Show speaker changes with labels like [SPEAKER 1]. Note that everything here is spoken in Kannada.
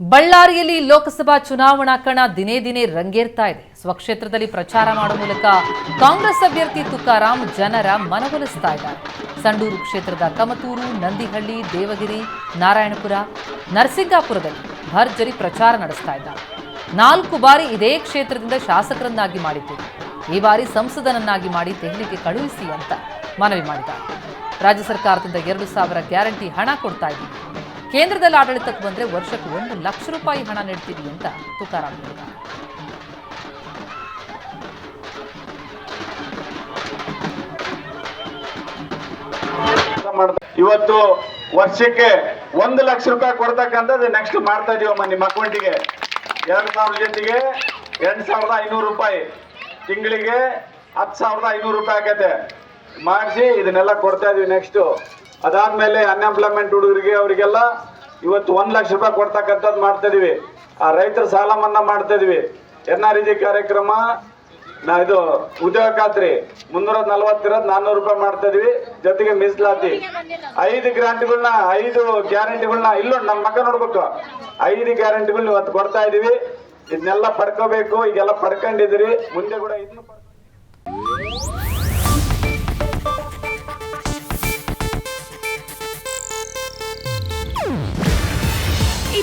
[SPEAKER 1] ಬಳ್ಳಾರಿಯಲ್ಲಿ ಲೋಕಸಭಾ ಚುನಾವಣಾ ಕಣ ದಿನೇ ದಿನೇ ರಂಗೇರ್ತಾ ಇದೆ. ಸ್ವಕ್ಷೇತ್ರದಲ್ಲಿ ಪ್ರಚಾರ ಮಾಡುವ ಮೂಲಕ ಕಾಂಗ್ರೆಸ್ ಅಭ್ಯರ್ಥಿ ತುಕಾರಾಂ ಜನರ ಮನವೊಲಿಸ್ತಾ ಇದ್ದಾರೆ. ಸಂಡೂರು ಕ್ಷೇತ್ರದ ಕಮತೂರು, ನಂದಿಹಳ್ಳಿ, ದೇವಗಿರಿ, ನಾರಾಯಣಪುರ, ನರಸಿಂಗಾಪುರದಲ್ಲಿ ಭರ್ಜರಿ ಪ್ರಚಾರ ನಡೆಸ್ತಾ ಇದ್ದಾರೆ. ನಾಲ್ಕು ಬಾರಿ ಇದೇ ಕ್ಷೇತ್ರದಿಂದ ಶಾಸಕರನ್ನಾಗಿ ಮಾಡಿದ್ದೇವೆ ಈ ಬಾರಿ ಸಂಸದನನ್ನಾಗಿ ಮಾಡಿ ದೆಹಲಿಗೆ ಕಳುಹಿಸಿ ಅಂತ ಮನವಿ ಮಾಡಿದ್ದಾರೆ. ರಾಜ್ಯ ಸರ್ಕಾರದಿಂದ ಎರಡು ಸಾವಿರ ಗ್ಯಾರಂಟಿ ಹಣ ಕೊಡ್ತಾ ಇದ್ದೀವಿ. ಕೇಂದ್ರದಲ್ಲಿ ಆಡಳಿತಕ್ಕೆ ಬಂದ್ರೆ ವರ್ಷಕ್ಕೆ ಒಂದು ಲಕ್ಷ ರೂಪಾಯಿ ಹಣ ನೀಡ್ತೀವಿ ಅಂತ ತುಕಾರಾಮ್ ಹೇಳಿದ್ದಾರೆ.
[SPEAKER 2] ಇವತ್ತು ವರ್ಷಕ್ಕೆ ಒಂದು ಲಕ್ಷ ರೂಪಾಯಿ ಕೊಡ್ತಕ್ಕಂಥದ್ದು ನೆಕ್ಸ್ಟ್ ಮಾಡ್ತಾ ಇದೀವಮ್ಮ ನಿಮ್ಮ ಅಕೌಂಟಿಗೆ. ಎರಡ್ ಸಾವಿರ ಜೊತೆಗೆ ಎಂಟು ಸಾವಿರದ ಐನೂರು ರೂಪಾಯಿ. ತಿಂಗಳಿಗೆ ಹತ್ತು ಸಾವಿರದ ಐನೂರು ರೂಪಾಯಿ ಆಗತ್ತೆ ಮಾಡಿಸಿ ಇದನ್ನೆಲ್ಲ ಕೊಡ್ತಾ ಇದೀವಿ ನೆಕ್ಸ್ಟ್ ಅದಾದ್ಮೇಲೆ ಅನ್ಎಂಪ್ಲಾಯ್ಮೆಂಟ್ ಹುಡುಗರಿಗೆ ಅವರಿಗೆಲ್ಲ ಇವತ್ತು ಒಂದ್ ಲಕ್ಷ ರೂಪಾಯಿ ಕೊಡ್ತಕ್ಕಂಥದ್ದು ಮಾಡ್ತಾ ಇದೀವಿ. ಆ ರೈತರ ಸಾಲ ಮನ್ನಾ ಮಾಡ್ತಾ ಇದೀವಿ. ಎನ್ ಆರ್ ಇ ಕಾರ್ಯಕ್ರಮ, ನಾ ಇದು ಉದ್ಯೋಗ ಖಾತ್ರಿ ಮುನ್ನೂರ ನಲವತ್ತಿರೋದು ನಾನ್ನೂರು ರೂಪಾಯಿ ಮಾಡ್ತಾ ಇದೀವಿ. ಜೊತೆಗೆ ಮೀಸಲಾತಿ. ಐದು ಗ್ಯಾರಂಟಿಗಳನ್ನ ಐದು ಗ್ಯಾರಂಟಿಗಳನ್ನ ಇಲ್ಲೋ ನಮ್ಮ ಮಕ್ಕ ನೋಡ್ಬೇಕು. ಐದು ಗ್ಯಾರಂಟಿಗಳನ್ನ ಇವತ್ತು ಕೊಡ್ತಾ ಇದೀವಿ. ಇದನ್ನೆಲ್ಲ ಪಡ್ಕೋಬೇಕು. ಈಗೆಲ್ಲ ಪಡ್ಕೊಂಡಿದ್ರಿ ಮುಂದೆ ಕೂಡ ಇದನ್ನು